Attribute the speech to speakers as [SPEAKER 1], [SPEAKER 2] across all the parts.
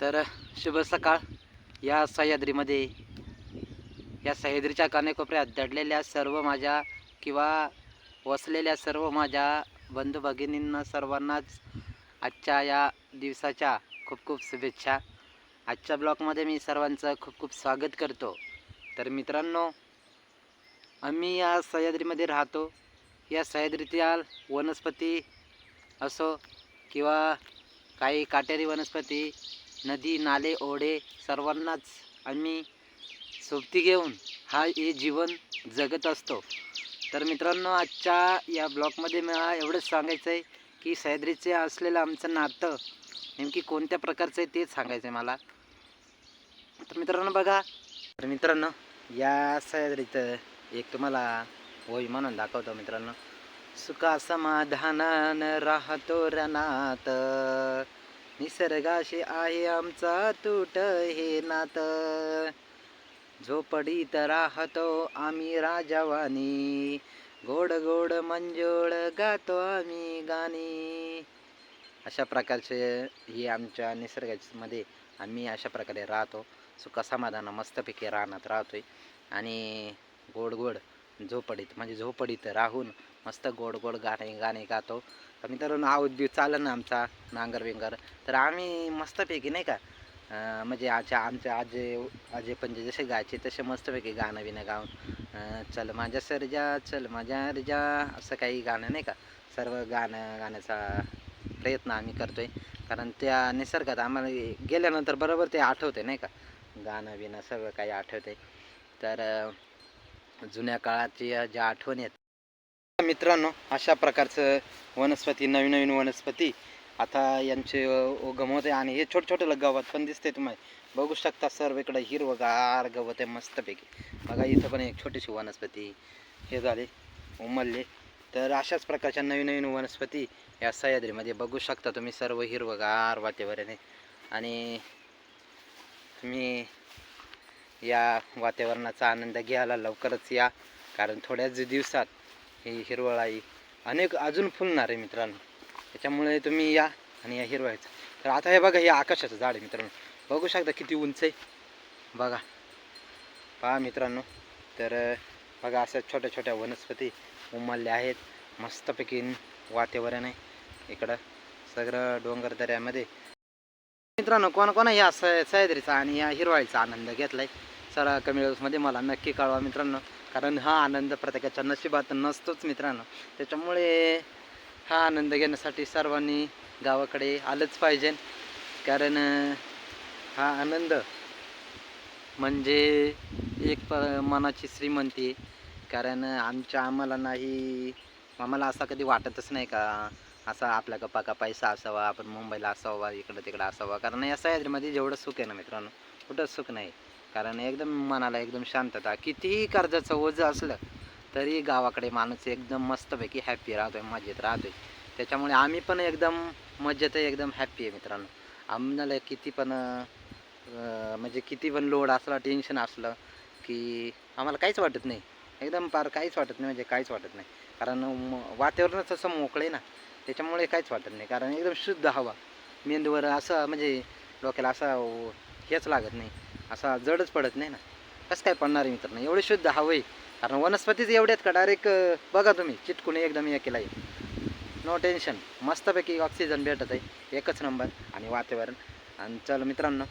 [SPEAKER 1] तर शुभ सकाळ या सह्याद्रीमध्ये या सह्याद्रीच्या कानेकोपऱ्यात दडलेल्या सर्व माझ्या किंवा वसलेल्या सर्व माझ्या बंधू भगिनींना सर्वांनाच आजच्या या दिवसाच्या खूप खूप शुभेच्छा. आजच्या ब्लॉगमध्ये मी सर्वांचं खूप खूप स्वागत करतो. तर मित्रांनो आम्ही या सह्याद्रीमध्ये राहतो. या सह्याद्रीतील वनस्पती असो किंवा काही काटेरी वनस्पती नदी नाले ओढे सर्वांनाच आम्ही सोबती घेऊन हा हे जीवन जगत असतो. तर मित्रांनो आजच्या या ब्लॉगमध्ये मला एवढंच सांगायचं आहे की सह्याद्रीचे असलेलं आमचं नातं नेमकी कोणत्या प्रकारचं आहे तेच सांगायचं आहे मला. तर मित्रांनो बघा. तर मित्रांनो या सह्याद्रीचं एक तुम्हाला होई म्हणून दाखवतो मित्रांनो. सुखा समाधानानं राहतो रनात. निसर्गाशी आहे आमचा तूट हे नात. झोपडीत राहतो आम्ही राजावानी गोड गोड मंजूळ गातो आम्ही गाणी. अशा प्रकारचे ही आमच्या निसर्गामध्ये आम्ही अशा प्रकारे राहतो. सुखा समाधान मस्तपैकी रानात राहतोय. आणि गोड गोड झोपडीत म्हणजे झोपडीत राहून मस्त गोड गोड गाणे गाणे गातो. तर मित्रांनो आउद्योग चालन ना आमचा नांगर बिंगर. तर आम्ही मस्तपैकी नाही का म्हणजे आजच्या आमच्या आजे आजे पणजे जसे गायचे तसे मस्तपैकी गाणं बिणं गाऊन चल माझ्या सरजा चल माझ्या रिजा असं काही गाणं नाही का सर्व गाणं गाण्याचा प्रयत्न आम्ही करतोय. कारण त्या निसर्गात आम्हाला गेल्यानंतर बरोबर ते आठवते नाही का गाणं बिणं सगळं काही आठवते तर जुन्या काळाच्या ज्या आठवणी आहेत. मित्रांनो अशा प्रकारचं वनस्पती नवीन नवीन वनस्पती आता यांचे उगम होते आणि हे छोटे छोटे गवत पण दिसते तुम्हाला. बघू शकता सर्व इकडं हिरवगार गवत आहे मस्तपैकी. बघा इथं पण एक छोटीशी वनस्पती हे झाले उमलले. तर अशाच प्रकारच्या नवीन नवीन वनस्पती या सह्याद्रीमध्ये बघू शकता तुम्ही सर्व हिरवगार वातावरण आहे. आणि तुम्ही या वातावरणाचा आनंद घ्यायला लवकरच या. कारण थोड्याच दिवसात ही हिरवळाई अनेक अजून फुलणार आहे मित्रांनो. त्याच्यामुळे तुम्ही या आणि या हिरवायचं तर आता हे बघा हे आकाशाचं झाड आहे मित्रांनो. बघू शकता किती उंच आहे. बघा. पहा मित्रांनो. तर बघा अशा छोट्या छोट्या वनस्पती उमलल्या आहेत. मस्तपैकी वातावरण आहे. इकडं सगळं डोंगर दऱ्यामध्ये. मित्रांनो कोणा कोणा या स सह्याद्रीचा आणि या हिरवाळीचा आनंद घेतला आहे घेतलाय कमी कमेंट्समध्ये मला नक्की कळवा मित्रांनो. कारण हा आनंद प्रत्येकाच्या नशिबात नसतोच मित्रांनो. त्याच्यामुळे हा आनंद घेण्यासाठी सर्वांनी गावाकडे आलंच पाहिजे. कारण हा आनंद म्हणजे एक प मनाची श्रीमंती. कारण आमच्या आम्हाला नाही आम्हाला असा कधी वाटतच नाही का असा आपल्या गप्पा का पैसा असावा आपण मुंबईला असावा इकडं तिकडं असावा. कारण या सह्याद्रीमध्ये जेवढं सुख आहे ना मित्रांनो कुठंच सुख नाही. कारण एकदम मनाला एकदम शांतता कितीही कर्जाचं ओझं असलं तरी गावाकडे माणूस एकदम मस्तपैकी हॅप्पी राहतोय मजेत राहतोय. त्याच्यामुळे आम्ही पण एकदम मजेत आहे एकदम हॅप्पी आहे मित्रांनो. आम्हाला किती पण म्हणजे किती पण लोड असला टेन्शन असलं की आम्हाला काहीच वाटत नाही. एकदम पार काहीच वाटत नाही म्हणजे काहीच वाटत नाही. कारण म- वातावरणच असं मोकळे आहे ना त्याच्यामुळे काहीच वाटत नाही. कारण एकदम शुद्ध हवा. मेंदूवर असं म्हणजे डोक्याला असा हेच लागत नाही. असा जडच पडत नाही ना. कसं काय पडणार आहे मित्रांनो? एवढे शुद्ध हवं आहे. कारण वनस्पतीच एवढ्यात का? डायरेक्ट बघा तुम्ही चिटकून एकदम हे केला आहे. नो टेन्शन मस्तपैकी ऑक्सिजन भेटत आहे. एकच नंबर आणि वातावरण. आणि चल मित्रांनो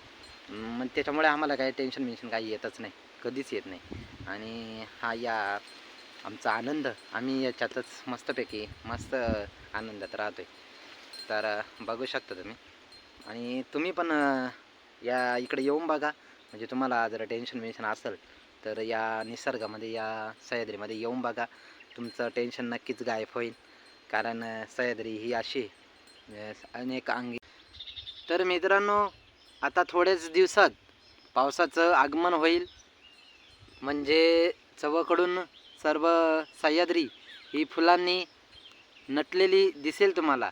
[SPEAKER 1] मग त्याच्यामुळे आम्हाला काही टेन्शन बिन्शन काही येतच नाही. कधीच येत नाही. आणि हा या आमचा आनंद. आम्ही याच्यातच मस्तपैकी मस्त आनंदात राहतो आहे तर बघू शकता तुम्ही. आणि तुम्ही पण या इकडे येऊन बघा. म्हणजे तुम्हाला जर टेन्शन वेन्शन असेल तर या निसर्गामध्ये या सह्याद्रीमध्ये येऊन बघा. तुमचं टेन्शन नक्कीच गायब होईल. कारण सह्याद्री ही अशी अनेक अंगी. तर मित्रांनो आता थोड्याच दिवसात पावसाचं आगमन होईल. म्हणजे चवकडून सर्व सह्याद्री ही फुलांनी नटलेली दिसेल तुम्हाला.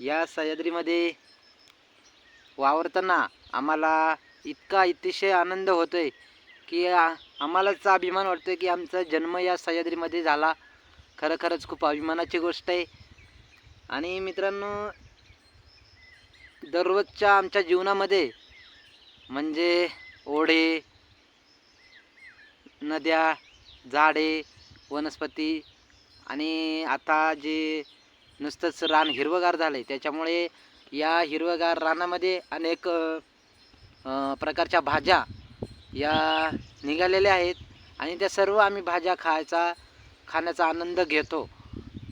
[SPEAKER 1] या सह्याद्रीमध्ये वावरताना आम्हाला इतका अतिशय आनंद होतो आहे की आम्हालाच अभिमान वाटतो आहे की आमचा जन्म या सह्याद्रीमध्ये झाला. खरं खरंच खूप अभिमानाची गोष्ट आहे. आणि मित्रांनो दररोजच्या आमच्या जीवनामध्ये म्हणजे ओढे नद्या झाडे वनस्पती आणि आता जे नुसतंच रान हिरवंगार झालं आहे त्याच्यामुळे या हिरवगार रानामध्ये अनेक प्रकारच्या भाज्या या निघालेल्या आहेत आणि त्या सर्व आम्ही भाज्या खायचा खाण्याचा आनंद घेतो.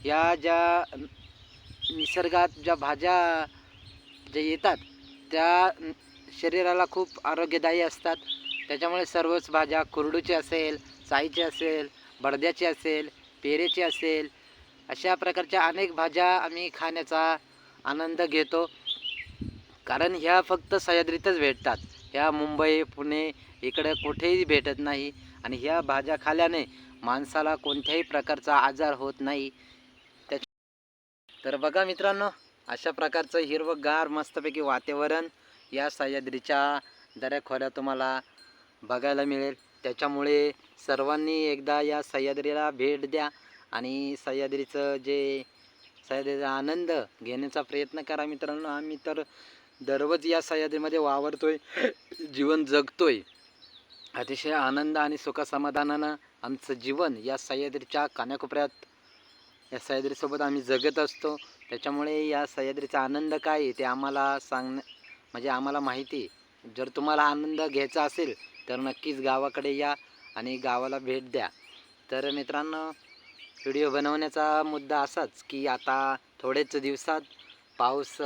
[SPEAKER 1] या ज्या निसर्गात ज्या भाज्या ज्या येतात त्या शरीराला खूप आरोग्यदायी असतात. त्याच्यामुळे सर्वच भाज्या कुरडूची असेल साईची असेल बडद्याची असेल पेरेची असेल अशा प्रकारच्या अनेक भाज्या आम्ही खाण्याचा आनंद घेतो. कारण ह्या फक्त सह्याद्रीतच भेटतात. ह्या मुंबई पुणे इकडे कुठेही भेटत नाही आणि ह्या भाज्या खाल्ल्याने माणसाला कोणत्याही प्रकारचा आजार होत नाही. त्याच्या तर बघा मित्रांनो अशा प्रकारचं हिरवंगार मस्तपैकी वातावरण या सह्याद्रीच्या दऱ्याखोऱ्या तुम्हाला बघायला मिळेल. त्याच्यामुळे सर्वांनी एकदा या सह्याद्रीला भेट द्या आणि सह्याद्रीचं जे सह्याद्रीचा आनंद घेण्याचा प्रयत्न करा मित्रांनो. आम्ही तर दररोज या सह्याद्रीमध्ये वावरतोय जीवन जगतोय. अतिशय आनंद आणि सुखसमाधानानं आमचं जीवन या सह्याद्रीच्या कान्याकोपऱ्यात या सह्याद्रीसोबत आम्ही जगत असतो. त्याच्यामुळे या सह्याद्रीचा आनंद काय आहे ते आम्हाला सांगणं म्हणजे आम्हाला माहिती जर तुम्हाला आनंद घ्यायचा असेल तर नक्कीच गावाकडे या आणि गावाला भेट द्या. तर मित्रांनो व्हिडिओ बनवण्याचा मुद्दा असाच की आता थोडेच दिवसात पाऊस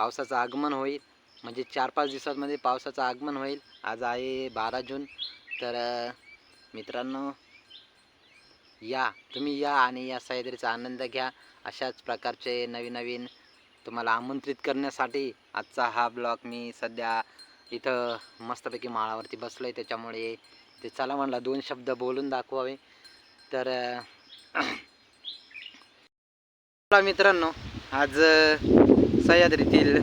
[SPEAKER 1] पावसाचं आगमन होईल. म्हणजे चार पाच दिवसांमध्ये पावसाचं आगमन होईल. आज आहे बारा जून. तर मित्रांनो या. तुम्ही या आणि या सह्याद्रीचा आनंद घ्या. अशाच प्रकारचे नवीन नवीन तुम्हाला आमंत्रित करण्यासाठी आजचा हा ब्लॉग मी सध्या इथं मस्तपैकी माळावरती बसलो आहे त्याच्यामुळे ते चला म्हणला दोन शब्द बोलून दाखवावे. तर चला मित्रांनो आज सह्याद्रीतील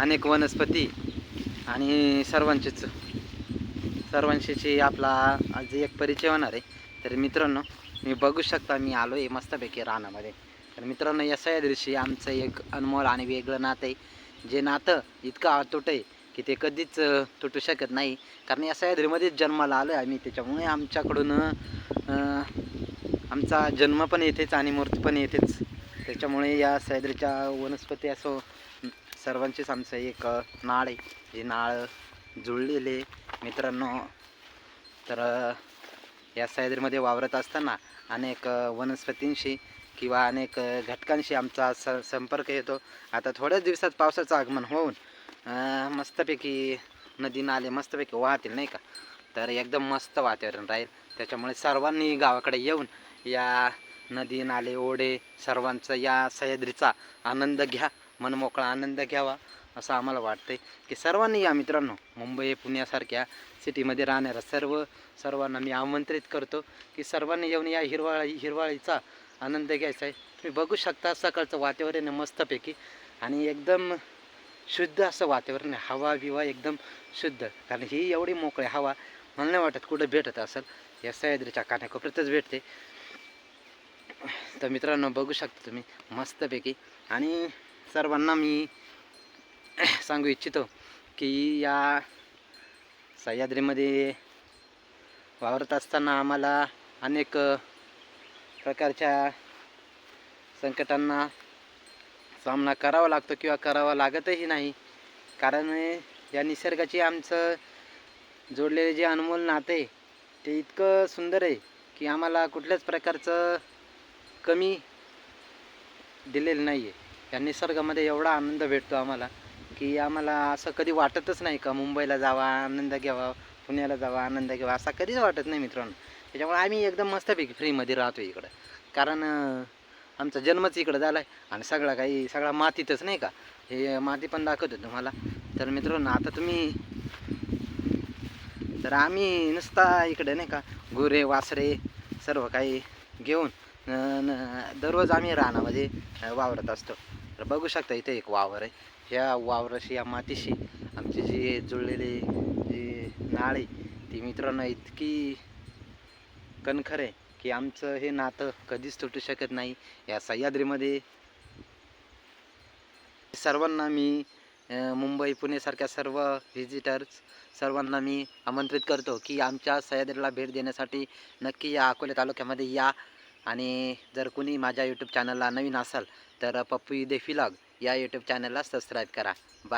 [SPEAKER 1] अनेक वनस्पती आणि सर्वांचेच सर्वांशीची आपला आज एक परिचय होणार आहे. तर मित्रांनो मी बघू शकता मी आलो आहे मस्तपैकी रानामध्ये. तर मित्रांनो या सह्याद्रीशी आमचं एक अनमोल आणि वेगळं नातं आहे. जे नातं इतकं अतूट आहे की ते कधीच तुटू शकत नाही. कारण या सह्याद्रीमध्येच जन्माला आलो आहे आम्ही. त्याच्यामुळे आमच्याकडून आमचा जन्म पण येथेच आणि मूर्ती पण येथेच त्याच्यामुळे या सह्याद्रीच्या वनस्पती असो सर्वांचीच आमचं एक नाळ आहे. जे नाळ जुळलेले मित्रांनो तर या सह्याद्रीमध्ये वावरत असताना अनेक वनस्पतींशी किंवा अनेक घटकांशी आमचा स संपर्क येतो. आता थोड्याच दिवसात पावसाचं आगमन होऊन मस्तपैकी नदी नाले मस्तपैकी वाहतील नाही का? तर एकदम मस्त वातावरण राहील. त्याच्यामुळे सर्वांनी गावाकडे येऊन या नदी नाले ओढे सर्वांचा या सह्याद्रीचा आनंद घ्या मनमोकळा आनंद घ्यावा असं आम्हाला वाटते की सर्वांनी या मित्रांनो मुंबई पुण्यासारख्या सिटीमध्ये राहणाऱ्या सर्व सर्वांना मी आमंत्रित करतो की सर्वांनी येऊन या हिरवाळी हिरवाळीचा आनंद घ्यायचा आहे. तुम्ही बघू शकता सकाळचं वातावरण आहे मस्तपैकी आणि एकदम शुद्ध असं वातावरण आहे. हवा बिवा एकदम शुद्ध कारण ही एवढी मोकळी हवा मला नाही वाटत कुठं भेटत असेल. या सह्याद्रीच्या कानाकोपऱ्यातच भेटते. तर मित्रांनो बघू शकता तुम्ही मस्तपैकी. आणि सर्वांना मी सांगू इच्छितो की या सह्याद्रीमध्ये वावरत असताना आम्हाला अनेक प्रकारच्या संकटांना सामना करावा लागतो किंवा करावा लागतही नाही. कारण या निसर्गाची आमचं जोडलेले जे अनमोल नाते ते इतकं सुंदर आहे की आम्हाला कुठल्याच प्रकारचं कमी दिलेलं नाही आहे या निसर्गामध्ये एवढा आनंद भेटतो आम्हाला की आम्हाला असं कधी वाटतच नाही का मुंबईला जावा आनंद घ्यावा पुण्याला जावा आनंद घ्यावा असा कधीच वाटत नाही मित्रांनो. त्याच्यामुळे आम्ही एकदम मस्तपैकी फ्रीमध्ये राहतो इकडं. कारण आमचा जन्मच इकडं झाला आहे आणि सगळा काही सगळा मातीतच नाही का? हे माती पण दाखवतो तुम्हाला. तर मित्रांनो आता तुम्ही तर आम्ही नुसता इकडे नाही का गुरे वासरे सर्व काही घेऊन दररोज आम्ही रानामध्ये वावरत असतो. तर बघू शकता इथे एक वावर आहे. ह्या वावराशी या मातीशी आमची जी जुळलेली जी नाळ आहे ती मित्रांनो इतकी कणखर आहे की आमचं हे नातं कधीच तुटू शकत नाही. या सह्याद्रीमध्ये सर्वांना मी मुंबई पुणेसारख्या सर्व व्हिजिटर्स सर्वांना मी आमंत्रित करतो की आमच्या सह्याद्रीला भेट देण्यासाठी नक्की या अकोले तालुक्यामध्ये या आणि जर कुणी माझ्या यूट्यूब चॅनलला नवीन असाल तर पप्पू दे फिलॉग या यूट्यूब चॅनलला सबस्क्राईब करा. बाय